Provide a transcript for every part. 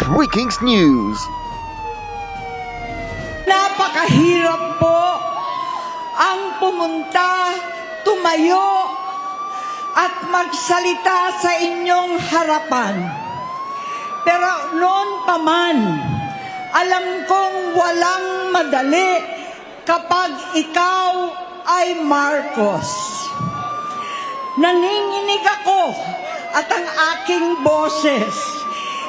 Three Kings News. Napakahirap po ang pumunta, tumayo, at magsalita sa inyong harapan. Pero noon pa man, alam kong walang madali kapag ikaw ay Marcos. Nanginginig ako at ang aking boses,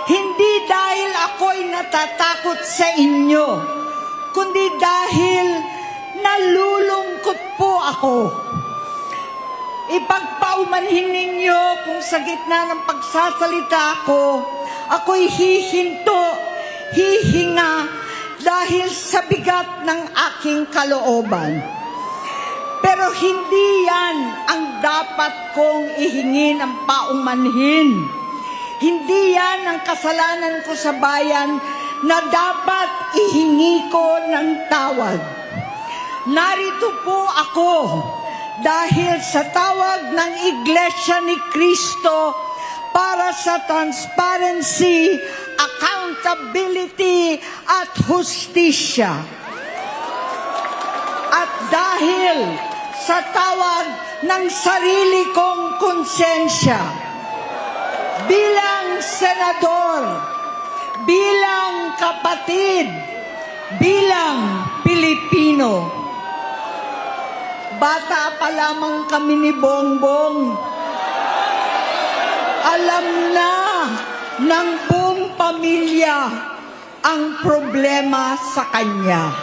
hindi dahil ako'y natatakot sa inyo, kundi dahil nalulungkot po ako. Ipagpaumanhin ninyo kung sa gitna ng pagsasalita ko, ako'y hihinto, hihinga dahil sa bigat ng aking kalooban. Pero hindi yan ang dapat kong ihingi ng paumanhin. Hindi yan ang kasalanan ko sa bayan na dapat ihingi ko ng tawad. Narito po ako dahil sa tawag ng Iglesia ni Kristo para sa transparency, accountability at hustisya. At dahil sa tawag ng sarili kong konsensya, bilang senador, bilang kapatid, bilang Pilipino, bata pa lamang kami ni Bongbong, alam na ng buong pamilya ang problema sa kanya.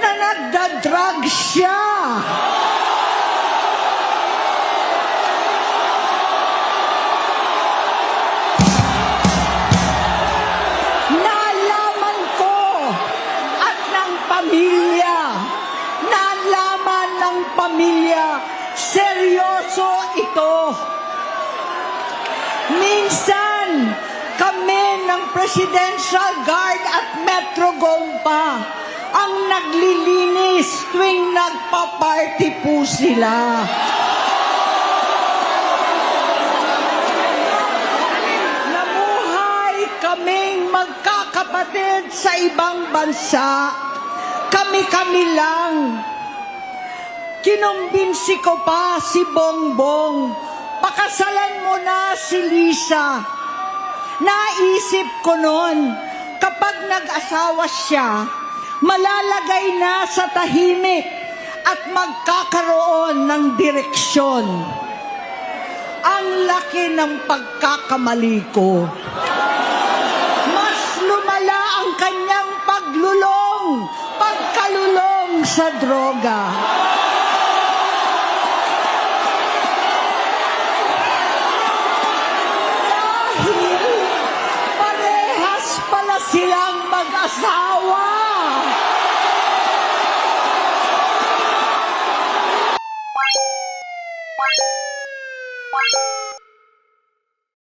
na nagda-drug siya. Nalaman ko at ng pamilya, nalaman ng pamilya, seryoso ito. Minsan, kami ng Presidential Guard at nagpa-party po sila. Namuhay kaming magkakapatid sa ibang bansa. Kami-kami lang. Kinumbinsi ko pa si Bongbong. Pakasalan mo na si Lisa. Naisip ko noon, kapag nag-asawa siya, malalagay na sa tahimik at magkakaroon ng direksyon. Ang laki ng pagkakamali ko. Mas lumala ang kanyang paglulong, pagkalulong sa droga. Dahil parehas pala silang mag-asawa.